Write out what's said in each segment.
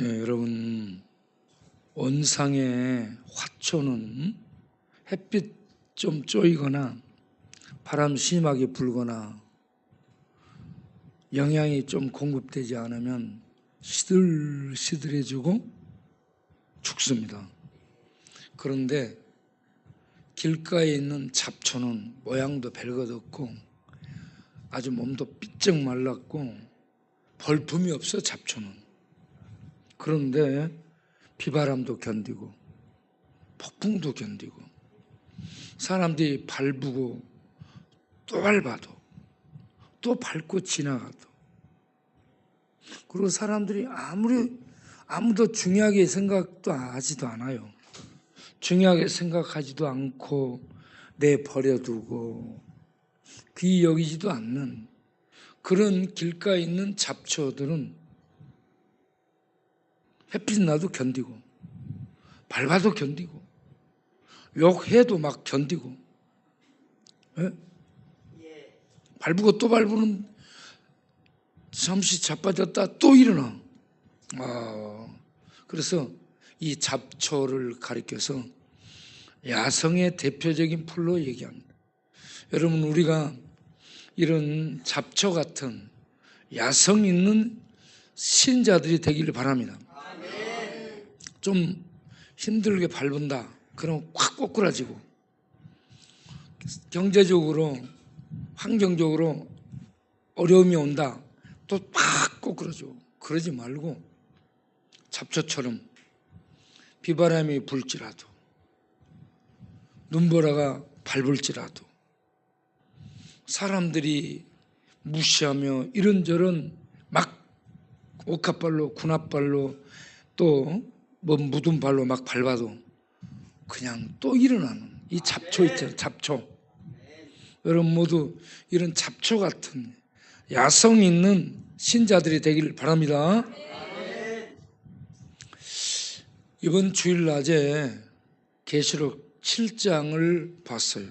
예, 여러분 원상의 화초는 햇빛 좀 쪼이거나 바람 심하게 불거나 영양이 좀 공급되지 않으면 시들시들해지고 죽습니다. 그런데 길가에 있는 잡초는 모양도 별것없고 아주 몸도 삐쩍 말랐고 벌품이 없어 잡초는 그런데 비바람도 견디고 폭풍도 견디고 사람들이 밟고 또 밟아도 또 밟고 지나가도 그리고 사람들이 아무리 아무도 중요하게 생각도 하지도 않아요. 중요하게 생각하지도 않고 내 버려두고 귀 여기지도 않는 그런 길가에 있는 잡초들은 햇빛 나도 견디고 밟아도 견디고 욕해도 막 견디고 예? 밟고 또 밟으면 잠시 자빠졌다 또 일어나 아, 그래서 이 잡초를 가리켜서 야성의 대표적인 풀로 얘기합니다. 여러분 우리가 이런 잡초 같은 야성 있는 신자들이 되기를 바랍니다. 좀 힘들게 밟은다. 그럼 확 꼬꾸라지고 경제적으로 환경적으로 어려움이 온다. 또 팍 꼬꾸라져. 그러지 말고 잡초처럼 비바람이 불지라도 눈보라가 밟을지라도 사람들이 무시하며 이런저런 막 옥합발로 군합발로 또 뭐 묻은 발로 막 밟아도 그냥 또 일어나는 이 잡초 있잖아요 잡초. 여러분 모두 이런 잡초 같은 야성 있는 신자들이 되기를 바랍니다. 이번 주일 낮에 계시록 7장을 봤어요.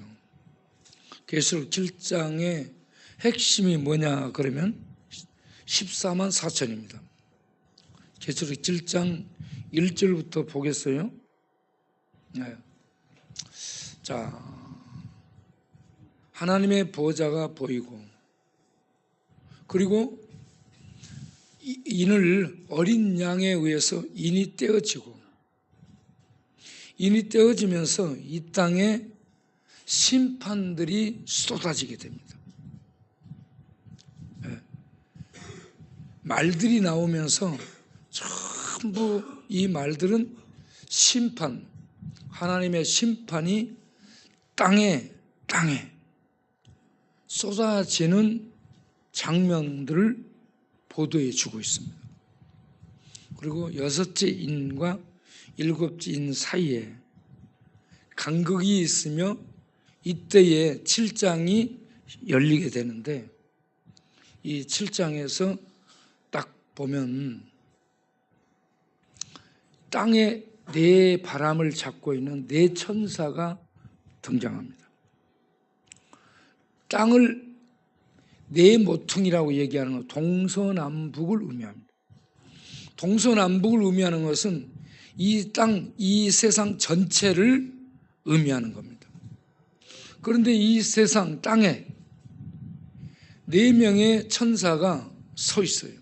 계시록 7장의 핵심이 뭐냐 그러면 14만 4천입니다. 계시록 7장 1절부터 보겠어요. 네. 자, 하나님의 보좌가 보이고 그리고 이- 인을 어린 양에 의해서 인이 떼어지고 인이 떼어지면서 이 땅에 심판들이 쏟아지게 됩니다. 예. 말들이 나오면서 전부 이 말들은 심판, 하나님의 심판이 땅에, 땅에 쏟아지는 장면들을 보도해 주고 있습니다. 그리고 여섯째 인과 일곱째 인 사이에 간극이 있으며 이때에 7장이 열리게 되는데 이 7장에서 딱 보면 땅에 네 바람을 잡고 있는 네 천사가 등장합니다. 땅을 네 모퉁이라고 얘기하는 것, 동서남북을 의미합니다. 동서남북을 의미하는 것은 이 땅, 이 세상 전체를 의미하는 겁니다. 그런데 이 세상 땅에 네 명의 천사가 서 있어요.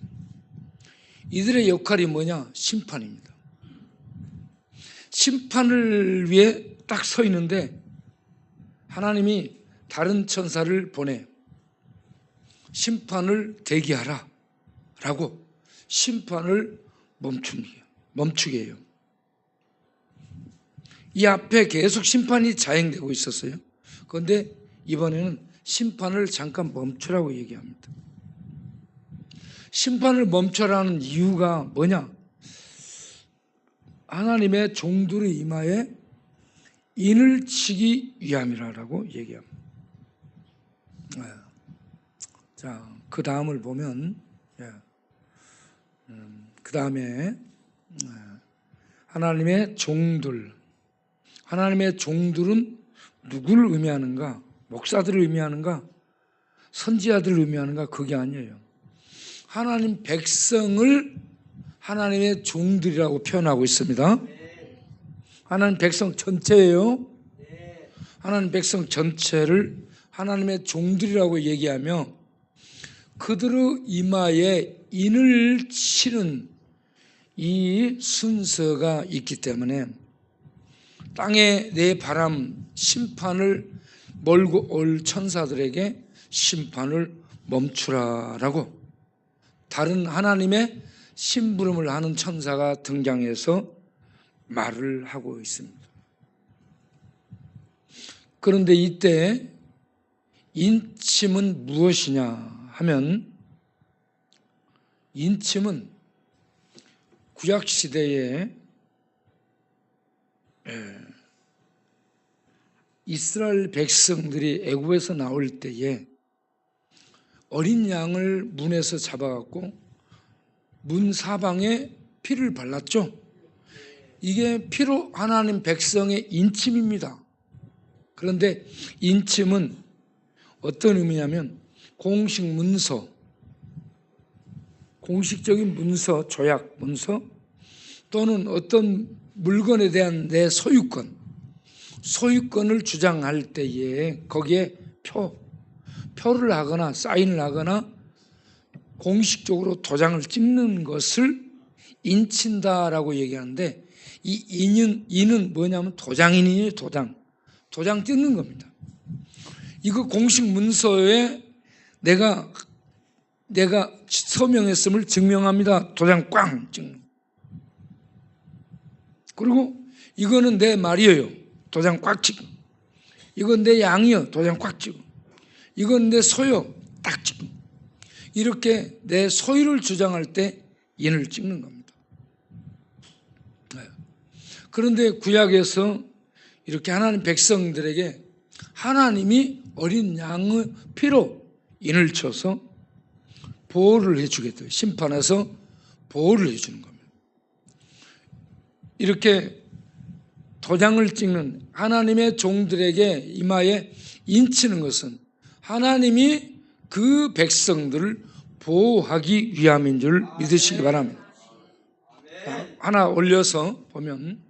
이들의 역할이 뭐냐? 심판입니다. 심판을 위해 딱 서 있는데 하나님이 다른 천사를 보내 심판을 대기하라 라고 심판을 멈추게, 멈추게 해요. 이 앞에 계속 심판이 자행되고 있었어요. 그런데 이번에는 심판을 잠깐 멈추라고 얘기합니다. 심판을 멈춰라는 이유가 뭐냐? 하나님의 종들의 이마에 인을 치기 위함이라고 얘기합니다. 네. 자, 그 다음을 보면, 그 다음에 하나님의 종들, 하나님의 종들은 누구를 의미하는가? 목사들을 의미하는가? 선지자들을 의미하는가? 그게 아니에요. 하나님 백성을 하나님의 종들이라고 표현하고 있습니다. 하나님 백성 전체예요. 하나님 백성 전체를 하나님의 종들이라고 얘기하며 그들의 이마에 인을 치는 이 순서가 있기 때문에 땅에 내 바람 심판을 몰고 올 천사들에게 심판을 멈추라라고 다른 하나님의 심부름을 하는 천사가 등장해서 말을 하고 있습니다. 그런데 이때 인침은 무엇이냐 하면 인침은 구약 시대에 예, 이스라엘 백성들이 애굽에서 나올 때에 어린 양을 문에서 잡아갖고 문 사방에 피를 발랐죠. 이게 피로 하나님 백성의 인침입니다. 그런데 인침은 어떤 의미냐면 공식 문서, 공식적인 문서, 조약 문서 또는 어떤 물건에 대한 내 소유권, 소유권을 주장할 때에 거기에 표, 표를 하거나 사인을 하거나 공식적으로 도장을 찍는 것을 인친다라고 얘기하는데 이 인은 인은 뭐냐면 도장인이에요, 도장. 도장 찍는 겁니다. 이거 공식 문서에 내가 내가 서명했음을 증명합니다. 도장 꽝 찍는. 그리고 이거는 내 말이에요. 도장 꽉 찍고. 이건 내 양이요. 도장 꽉 찍고. 이건 내 소요. 딱 찍고. 이렇게 내 소유를 주장할 때 인을 찍는 겁니다. 네. 그런데 구약에서 이렇게 하나님 백성들에게 하나님이 어린 양의 피로 인을 쳐서 보호를 해주겠다. 심판해서 보호를 해주는 겁니다. 이렇게 도장을 찍는 하나님의 종들에게 이마에 인치는 것은 하나님이 그 백성들을 보호하기 위함인 줄 믿으시기 바랍니다. 하나 올려서 보면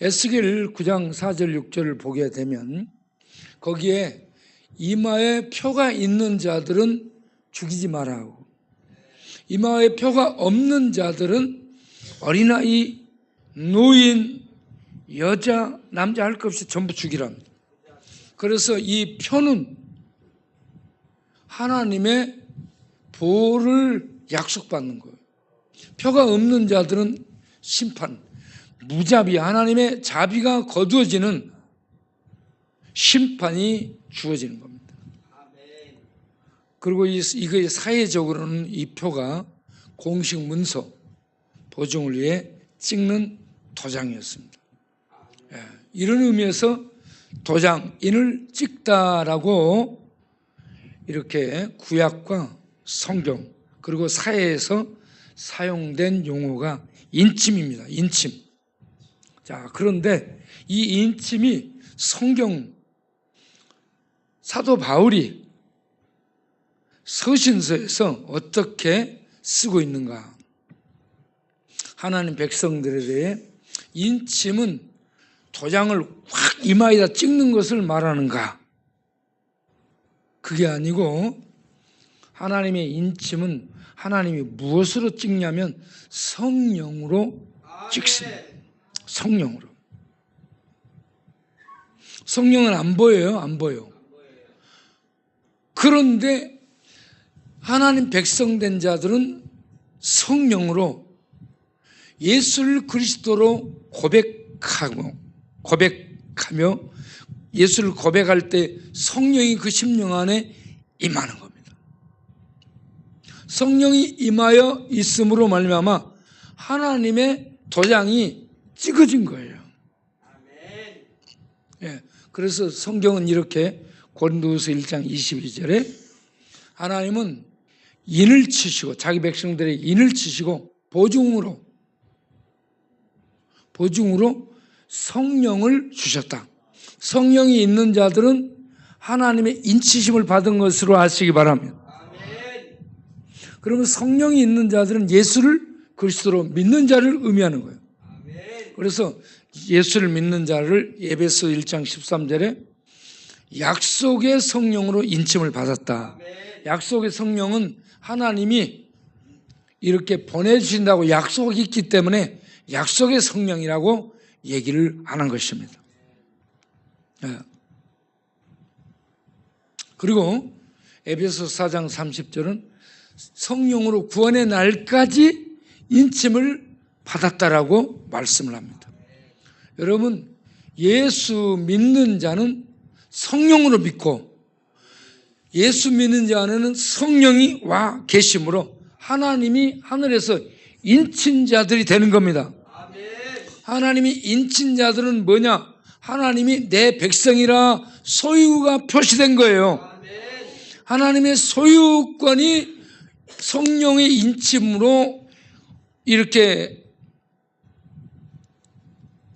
에스겔 9장 4절 6절을 보게 되면 거기에 이마에 표가 있는 자들은 죽이지 마라 하고 이마에 표가 없는 자들은 어린아이, 노인, 여자, 남자 할 것 없이 전부 죽이랍니다. 그래서 이 표는 하나님의 보호를 약속받는 거예요. 표가 없는 자들은 심판, 무자비, 하나님의 자비가 거두어지는 심판이 주어지는 겁니다. 그리고 이, 이거 사회적으로는 이 표가 공식 문서 보증을 위해 찍는 도장이었습니다. 예, 이런 의미에서 도장인을 찍다라고 이렇게 구약과 성경 그리고 사회에서 사용된 용어가 인침입니다. 인침. 자, 그런데 이 인침이 성경 사도 바울이 서신서에서 어떻게 쓰고 있는가? 하나님 백성들에 대해 인침은 도장을 확 이마에다 찍는 것을 말하는가? 그게 아니고 하나님의 인침은 하나님이 무엇으로 찍냐면 성령으로 찍습니다. 성령으로. 성령은 안 보여요, 안 보여. 그런데 하나님 백성된 자들은 성령으로 예수를 그리스도로 고백하고 고백하며 예수를 고백할 때 성령이 그 심령 안에 임하는 겁니다. 성령이 임하여 있음으로 말미암아 하나님의 도장이 찍어진 거예요. 예, 그래서 성경은 이렇게 고린도서 1장 22절에 하나님은 인을 치시고 자기 백성들의 인을 치시고 보증으로 보증으로 성령을 주셨다. 성령이 있는 자들은 하나님의 인치심을 받은 것으로 아시기 바랍니다. 그러면 성령이 있는 자들은 예수를 그리스도로 믿는 자를 의미하는 거예요. 그래서 예수를 믿는 자를 에베소 1장 13절에 약속의 성령으로 인침을 받았다. 약속의 성령은 하나님이 이렇게 보내주신다고 약속이 있기 때문에 약속의 성령이라고 얘기를 안 한 것입니다. 예. 그리고 에베소 4장 30절은 성령으로 구원의 날까지 인침을 받았다라고 말씀을 합니다. 여러분, 예수 믿는 자는 성령으로 믿고 예수 믿는 자는 성령이 와 계심으로 하나님이 하늘에서 인친자들이 되는 겁니다. 하나님이 인친자들은 뭐냐? 하나님이 내 백성이라 소유가 표시된 거예요. 하나님의 소유권이 성령의 인침으로 이렇게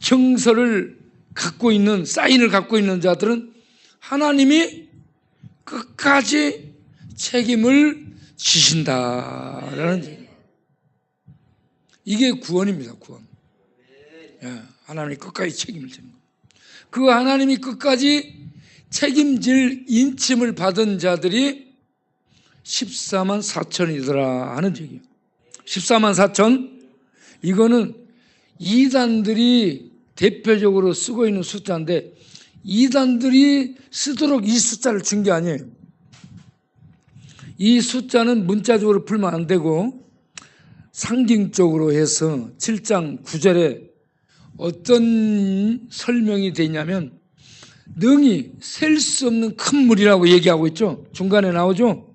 형서를 갖고 있는 사인을 갖고 있는 자들은 하나님이 끝까지 책임을 지신다라는. 이게 구원입니다. 구원. 예, 하나님이 끝까지 책임을 거. 그 하나님이 끝까지 책임질 인침을 받은 자들이 14만 4천이더라 하는 얘기예요. 14만 4천 이거는 이단들이 대표적으로 쓰고 있는 숫자인데 이단들이 쓰도록 이 숫자를 준 게 아니에요. 이 숫자는 문자적으로 풀면 안 되고 상징적으로 해서 7장 9절에 어떤 설명이 되냐면 능히 셀 수 없는 큰 물이라고 얘기하고 있죠. 중간에 나오죠.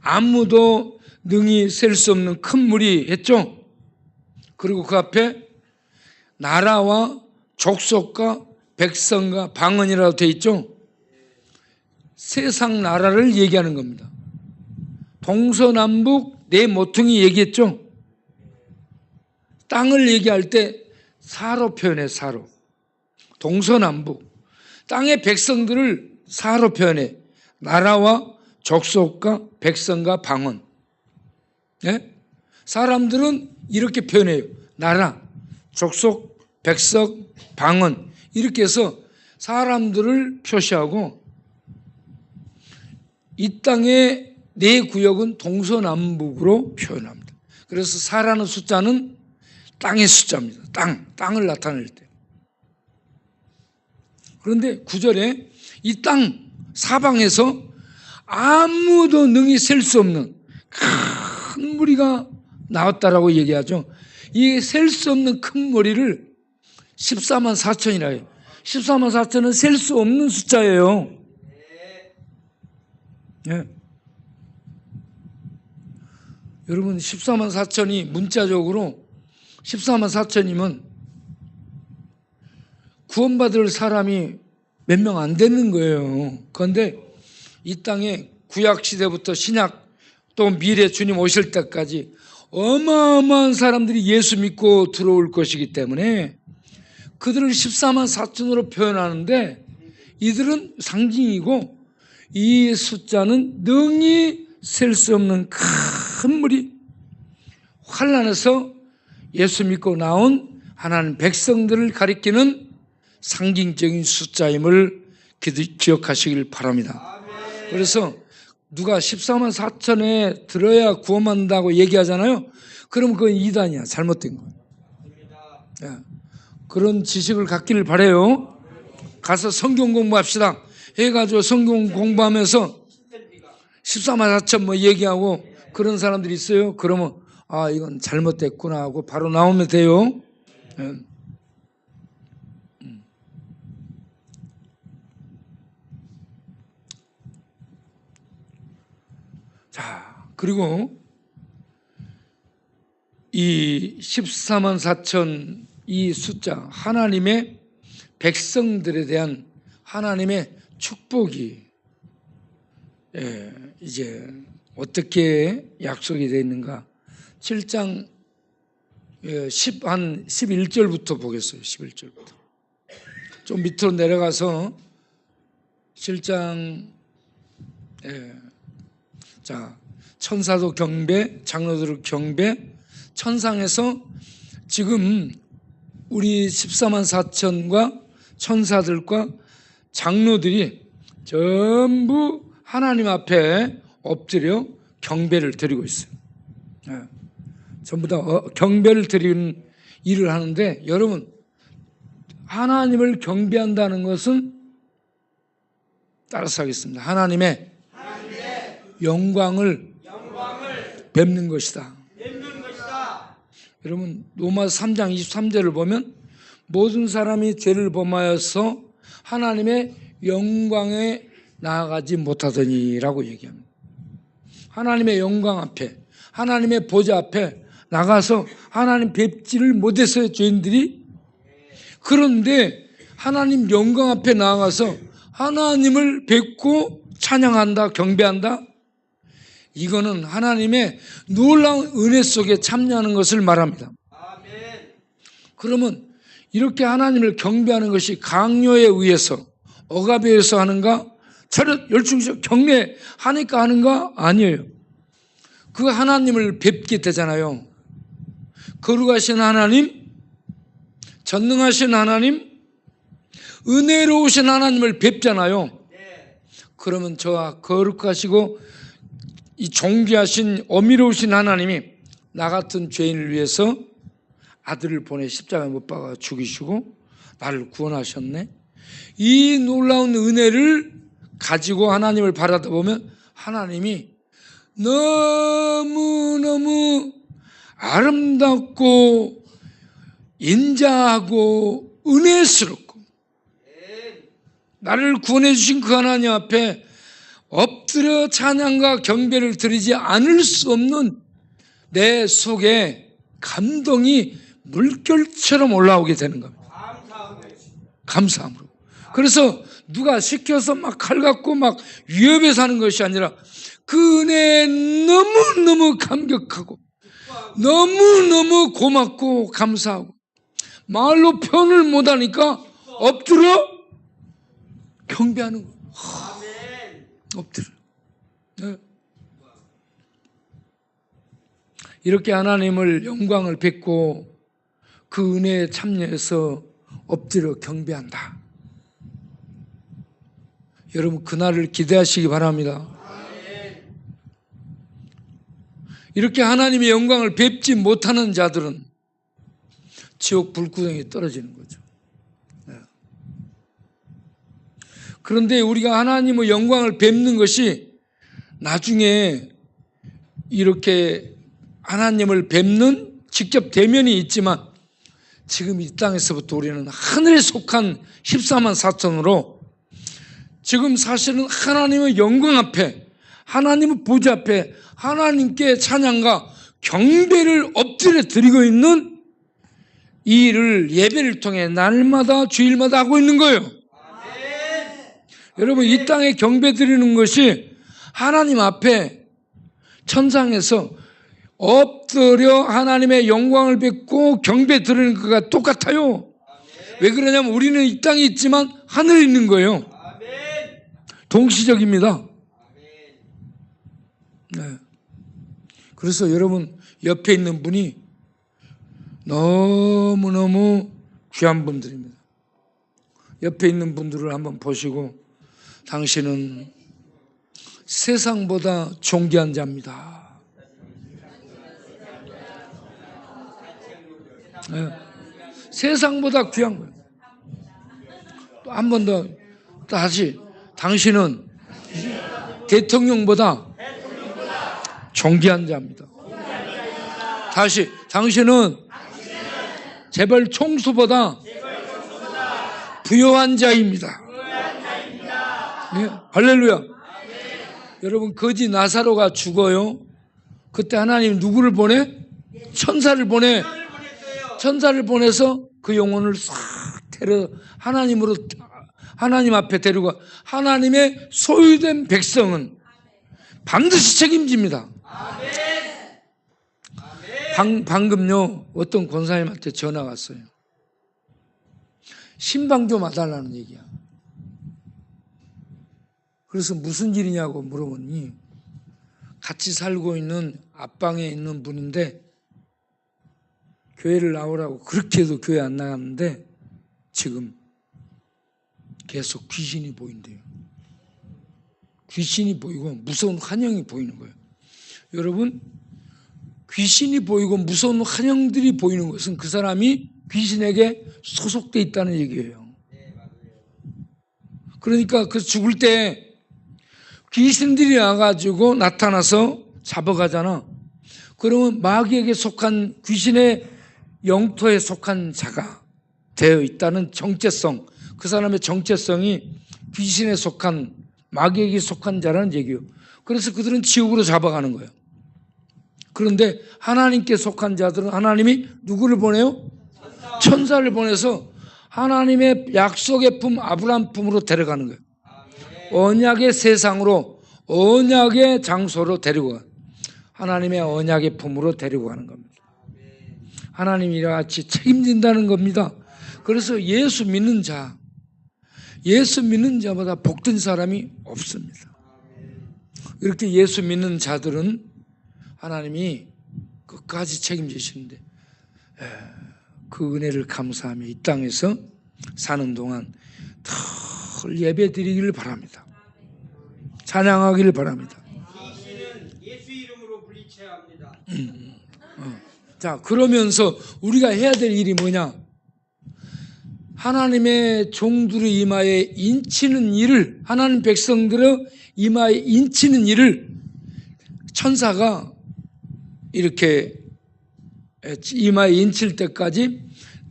아무도 능히 셀 수 없는 큰 물이 했죠. 그리고 그 앞에 나라와 족속과 백성과 방언이라고 돼 있죠. 세상 나라를 얘기하는 겁니다. 동서남북 네 모퉁이 얘기했죠. 땅을 얘기할 때 사로 표현해 사로. 동서남북 땅의 백성들을 사로 표현해 나라와 족속과 백성과 방언. 예? 사람들은 이렇게 표현해요. 나라, 족속, 백성, 방언 이렇게 해서 사람들을 표시하고 이 땅의 네 구역은 동서남북으로 표현합니다. 그래서 사라는 숫자는 땅의 숫자입니다. 땅, 땅을 나타낼 때. 그런데 구절에 이 땅 사방에서 아무도 능히 셀 수 없는 큰 무리가 나왔다라고 얘기하죠. 이 셀 수 없는 큰 머리를 14만 4천이라 해요. 14만 4천은 셀 수 없는 숫자예요. 예. 여러분 14만 4천이 문자적으로 14만 4천이면 구원받을 사람이 몇 명 안 되는 거예요. 그런데 이 땅에 구약 시대부터 신약 또 미래 주님 오실 때까지 어마어마한 사람들이 예수 믿고 들어올 것이기 때문에 그들을 14만 4천으로 표현하는데 이들은 상징이고 이 숫자는 능히 셀 수 없는 큰 물이 환란에서 예수 믿고 나온 하나님 백성들을 가리키는 상징적인 숫자임을 기- 기억하시길 바랍니다. 그래서 누가 14만 4천에 들어야 구원받는다고 얘기하잖아요. 그럼 그건 이단이야. 잘못된 거예요. 예. 그런 지식을 갖기를 바래요. 가서 성경 공부합시다. 해가지고 성경 공부하면서 14만 4천 뭐 얘기하고 그런 사람들이 있어요. 그러면 아 이건 잘못됐구나 하고 바로 나오면 돼요. 예. 음. 자 그리고 이 14만 4천 이 숫자 하나님의 백성들에 대한 하나님의 축복이 예, 이제 어떻게 약속이 되어 있는가 7장 예, 10, 한 11절부터 보겠어요 11절부터 좀 밑으로 내려가서 7장 예, 자 천사도 경배 장로들 경배 천상에서 지금 우리 14만 4천과 천사들과 장로들이 전부 하나님 앞에 엎드려 경배를 드리고 있어요. 예. 전부 다 어, 경배를 드리는 일을 하는데 여러분 하나님을 경배한다는 것은 따라서 하겠습니다. 하나님의, 영광을, 뵙는 것이다. 여러분 로마 3장 23절을 보면 모든 사람이 죄를 범하여서 하나님의 영광에 나아가지 못하더니라고 얘기합니다. 하나님의 영광 앞에 하나님의 보좌 앞에 나가서 하나님 뵙지를 못했어요 죄인들이 그런데 하나님 영광 앞에 나가서 하나님을 뵙고 찬양한다 경배한다 이거는 하나님의 놀라운 은혜 속에 참여하는 것을 말합니다. 그러면 이렇게 하나님을 경배하는 것이 강요에 의해서 억압에 의해서 하는가? 차렷 열중적 경배하니까 하는가? 아니에요. 그 하나님을 뵙게 되잖아요. 거룩하신 하나님, 전능하신 하나님, 은혜로우신 하나님을 뵙잖아요. 그러면 저와 거룩하시고 이 존귀하신 어미로우신 하나님이 나 같은 죄인을 위해서 아들을 보내 십자가에 못 박아 죽이시고 나를 구원하셨네. 이 놀라운 은혜를 가지고 하나님을 바라다 보면 하나님이 너무너무 아름답고 인자하고 은혜스럽고 나를 구원해 주신 그 하나님 앞에 엎드려 찬양과 경배를 드리지 않을 수 없는 내 속에 감동이 물결처럼 올라오게 되는 겁니다. 감사함으로. 그래서 누가 시켜서 막 칼 갖고 막 위협해서 하는 것이 아니라 그 은혜에 너무너무 감격하고 너무너무 고맙고 감사하고 말로 표현을 못하니까 엎드려 경배하는 거. 엎드려. 네. 이렇게 하나님을 영광을 뵙고 그 은혜에 참여해서 엎드려 경배한다. 여러분 그날을 기대하시기 바랍니다. 이렇게 하나님의 영광을 뵙지 못하는 자들은 지옥 불구덩이에 떨어지는 거죠. 네. 그런데 우리가 하나님의 영광을 뵙는 것이 나중에 이렇게 하나님을 뵙는 직접 대면이 있지만 지금 이 땅에서부터 우리는 하늘에 속한 14만 4천으로 지금 사실은 하나님의 영광 앞에 하나님의 보좌 앞에 하나님께 찬양과 경배를 엎드려 드리고 있는 이 일을 예배를 통해 날마다 주일마다 하고 있는 거예요. 여러분 이 땅에 경배 드리는 것이 하나님 앞에 천상에서 엎드려 하나님의 영광을 뵙고 경배 드리는 것과 똑같아요. 왜 그러냐면 우리는 이 땅에 있지만 하늘에 있는 거예요. 동시적입니다. 네. 그래서 여러분 옆에 있는 분이 너무너무 귀한 분들입니다. 옆에 있는 분들을 한번 보시고 당신은 세상보다 존귀한 자입니다. 네. 세상보다 귀한 거예요. 또 한 번 더 다시 당신은 대통령보다 존귀한 자입니다. 다시 당신은 재벌 총수보다 부요한 자입니다. 네, 할렐루야. 여러분 거지 나사로가 죽어요. 그때 하나님 누구를 보내? 천사를 보내. 천사를 보내서 그 영혼을 싹 데려 하나님으로 하나님 앞에 데리고 하나님의 소유된 백성은 반드시 책임집니다. 방, 방금요 어떤 권사님한테 전화 왔어요. 신방 좀 와달라는 얘기야. 그래서 무슨 일이냐고 물어보니 같이 살고 있는 앞방에 있는 분인데 교회를 나오라고 그렇게 해도 교회 안 나갔는데 지금 계속 귀신이 보인대요. 귀신이 보이고 무서운 환영이 보이는 거예요. 여러분 귀신이 보이고 무서운 환영들이 보이는 것은 그 사람이 귀신에게 소속돼 있다는 얘기예요. 그러니까 그 죽을 때 귀신들이 와가지고 나타나서 잡아가잖아. 그러면 마귀에게 속한 귀신의 영토에 속한 자가 되어 있다는 정체성, 그 사람의 정체성이 귀신에 속한 마귀에게 속한 자라는 얘기예요. 그래서 그들은 지옥으로 잡아가는 거예요. 그런데 하나님께 속한 자들은 하나님이 누구를 보내요? 천사를 보내서 하나님의 약속의 품 아브라함 품으로 데려가는 거예요. 언약의 세상으로 언약의 장소로 데리고 가. 하나님의 언약의 품으로 데리고 가는 겁니다. 하나님이 같이 책임진다는 겁니다. 그래서 예수 믿는 자, 예수 믿는 자보다 복된 사람이 없습니다. 이렇게 예수 믿는 자들은 하나님이 끝까지 책임지시는데 에, 그 은혜를 감사하며 이 땅에서 사는 동안 늘 예배 드리기를 바랍니다. 찬양하기를 바랍니다. 이름으로 물리쳐야 합니다. 자, 그러면서 우리가 해야 될 일이 뭐냐? 하나님의 종들의 이마에 인치는 일을, 하나님 백성들의 이마에 인치는 일을 천사가 이렇게 이마에 인칠 때까지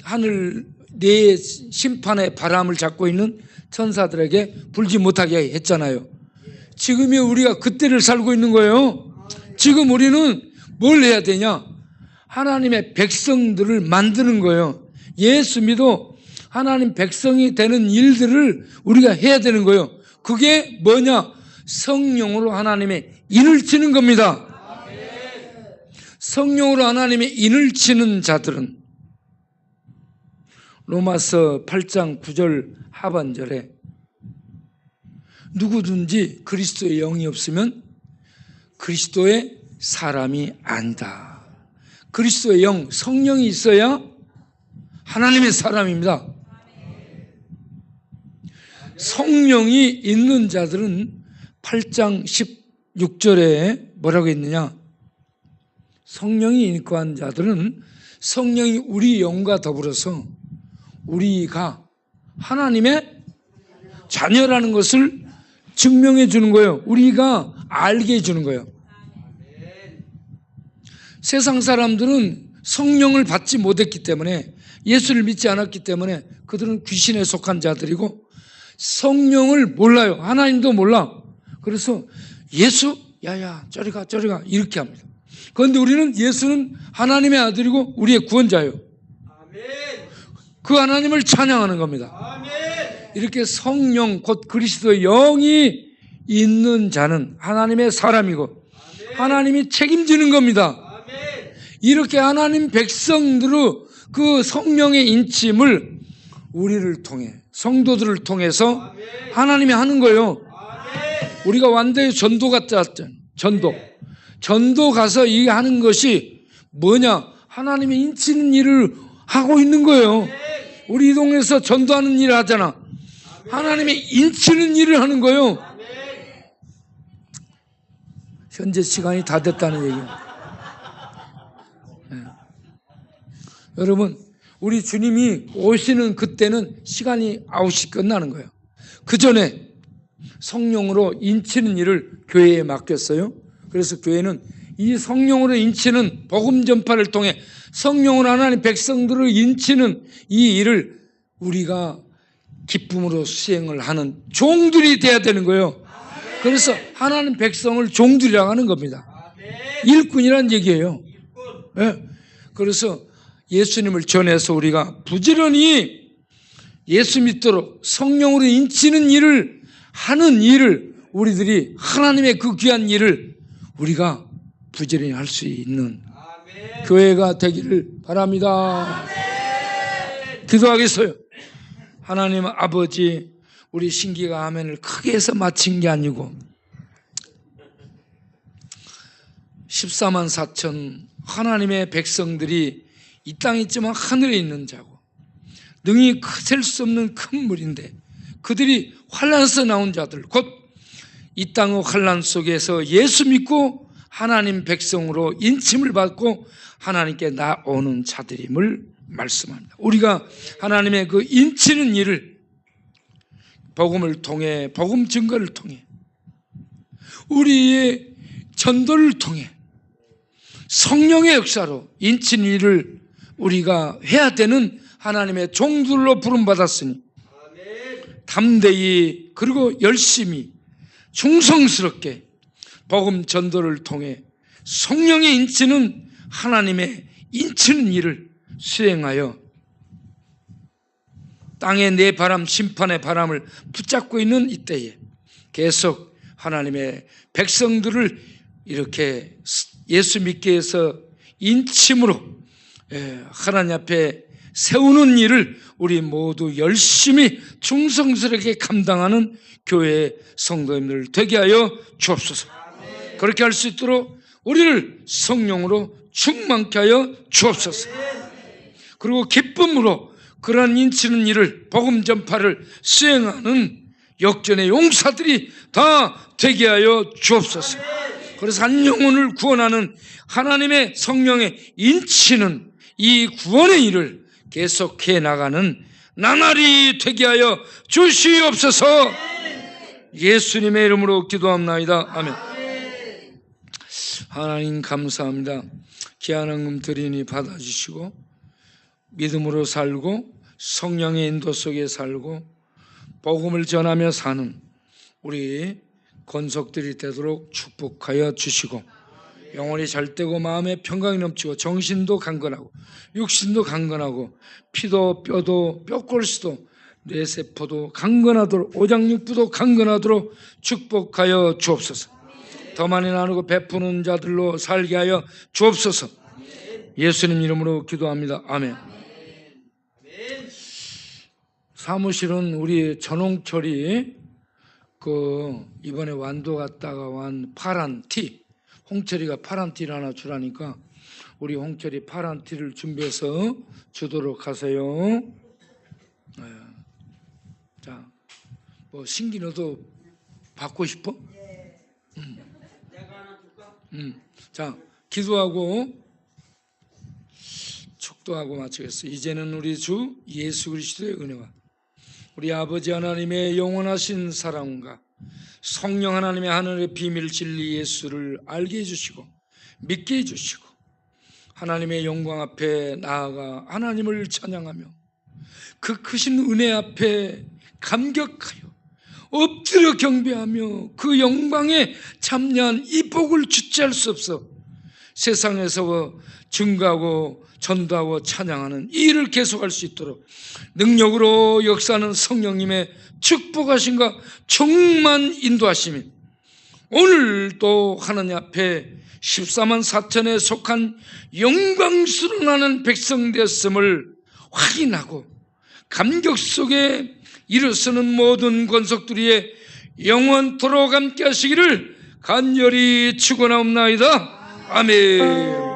하늘 네 심판의 바람을 잡고 있는 천사들에게 불지 못하게 했잖아요. 지금이 우리가 그때를 살고 있는 거예요. 지금 우리는 뭘 해야 되냐? 하나님의 백성들을 만드는 거예요. 예수 믿어 하나님 백성이 되는 일들을 우리가 해야 되는 거예요. 그게 뭐냐? 성령으로 하나님의 인을 치는 겁니다. 성령으로 하나님의 인을 치는 자들은 로마서 8장 9절 하반절에 누구든지 그리스도의 영이 없으면 그리스도의 사람이 아니다. 그리스도의 영, 성령이 있어야 하나님의 사람입니다. 성령이 있는 자들은 8장 16절에 뭐라고 했느냐? 성령이 인과한 자들은 성령이 우리 영과 더불어서 우리가 하나님의 자녀라는 것을 증명해 주는 거예요. 우리가 알게 해 주는 거예요. 세상 사람들은 성령을 받지 못했기 때문에 예수를 믿지 않았기 때문에 그들은 귀신에 속한 자들이고 성령을 몰라요. 하나님도 몰라. 그래서 예수 야야 저리 가 저리 가 이렇게 합니다. 그런데 우리는 예수는 하나님의 아들이고 우리의 구원자예요. 그 하나님을 찬양하는 겁니다. 이렇게 성령 곧 그리스도의 영이 있는 자는 하나님의 사람이고 하나님이 책임지는 겁니다. 이렇게 하나님 백성들의 그 성령의 인침을 우리를 통해 성도들을 통해서 하나님이 하는 거예요. 우리가 완전히 전도 왔잖아요. 전도. 전도 가서 이 하는 것이 뭐냐? 하나님의 인치는 일을 하고 있는 거예요. 우리 이 동네에서 전도하는 일을 하잖아. 하나님의 인치는 일을 하는 거예요. 현재 시간이 다 됐다는 얘기예요. 예. 여러분, 우리 주님이 오시는 그때는 시간이 아웃이 끝나는 거예요. 그 전에 성령으로 인치는 일을 교회에 맡겼어요. 그래서 교회는 이 성령으로 인치는 복음 전파를 통해 성령으로 하나님 백성들을 인치는 이 일을 우리가 기쁨으로 수행을 하는 종들이 돼야 되는 거예요. 그래서 하나님 백성을 종들이라고 하는 겁니다. 일꾼이란 얘기예요. 예. 그래서 예수님을 전해서 우리가 부지런히 예수 믿도록 성령으로 인치는 일을 하는 일을 우리들이 하나님의 그 귀한 일을 우리가 부지런히 할 수 있는 아멘. 교회가 되기를 바랍니다. 기도하겠어요. 하나님 아버지, 우리 신기가 아멘을 크게 해서 마친 게 아니고 14만 4천 하나님의 백성들이 이 땅에 있지만 하늘에 있는 자고 능히 크셀 수 없는 큰 물인데 그들이 환란에서 나온 자들 곧 이 땅의 환란 속에서 예수 믿고 하나님 백성으로 인침을 받고 하나님께 나오는 자들임을 말씀합니다. 우리가 하나님의 그 인치는 일을 복음을 통해 복음 증거를 통해 우리의 전도를 통해 성령의 역사로 인친 일을 우리가 해야 되는 하나님의 종들로 부름받았으니. 담대히 그리고 열심히 충성스럽게 복음 전도를 통해 성령의 인치는 하나님의 인치는 일을 수행하여 땅의 내 바람 심판의 바람을 붙잡고 있는 이때에 계속 하나님의 백성들을 이렇게 예수 믿게 해서 인침으로 예, 하나님 앞에 세우는 일을 우리 모두 열심히 충성스럽게 감당하는 교회 성도님들 되게 하여 주옵소서. 그렇게 할 수 있도록 우리를 성령으로 충만케 하여 주옵소서. 그리고 기쁨으로 그러한 인치는 일을 복음 전파를 수행하는 역전의 용사들이 다 되게 하여 주옵소서. 그래서 한 영혼을 구원하는 하나님의 성령의 인치는 이 구원의 일을 계속해 나가는 나날이 되게 하여 주시옵소서. 예수님의 이름으로 기도합나이다. 아멘. 하나님 감사합니다. 귀한 헌금 드리니 받아주시고 믿음으로 살고 성령의 인도 속에 살고 복음을 전하며 사는 우리 권속들이 되도록 축복하여 주시고 영혼이 잘되고 마음에 평강이 넘치고 정신도 강건하고 육신도 강건하고 피도 뼈도 뼈골수도 뇌세포도 강건하도록 오장육부도 강건하도록 축복하여 주옵소서. 더 많이 나누고 베푸는 자들로 살게 하여 주옵소서. 예수님 이름으로 기도합니다. 아멘. 사무실은 우리 전홍철이 그 이번에 완도 갔다가 완 파란 티 홍철이가 파란 티를 하나 주라니까 우리 홍철이 파란 티를 준비해서 주도록 하세요. 네. 자, 뭐 신기 너도 받고 싶어? 줄까? 음. 자, 기도하고 축도하고 마치겠습니다. 이제는 우리 주 예수 그리스도의 은혜와 우리 아버지 하나님의 영원하신 사랑과 성령 하나님의 하늘의 비밀 진리 예수를 알게 해주시고 믿게 해주시고 하나님의 영광 앞에 나아가 하나님을 찬양하며 그 크신 은혜 앞에 감격하여 엎드려 경배하며 그 영광에 참여한 이 복을 주체할 수 없어 세상에서 증가하고 전도하고 찬양하는 이 일을 계속할 수 있도록 능력으로 역사하는 성령님의 축복하심과 충만 인도하심이 오늘 또 하나님 앞에 14만 4천에 속한 영광스러운 백성 되었음을 확인하고 감격 속에 일어서는 모든 권속들이의 영원토록 함께 하시기를 간절히 축원하옵나이다. 아멘.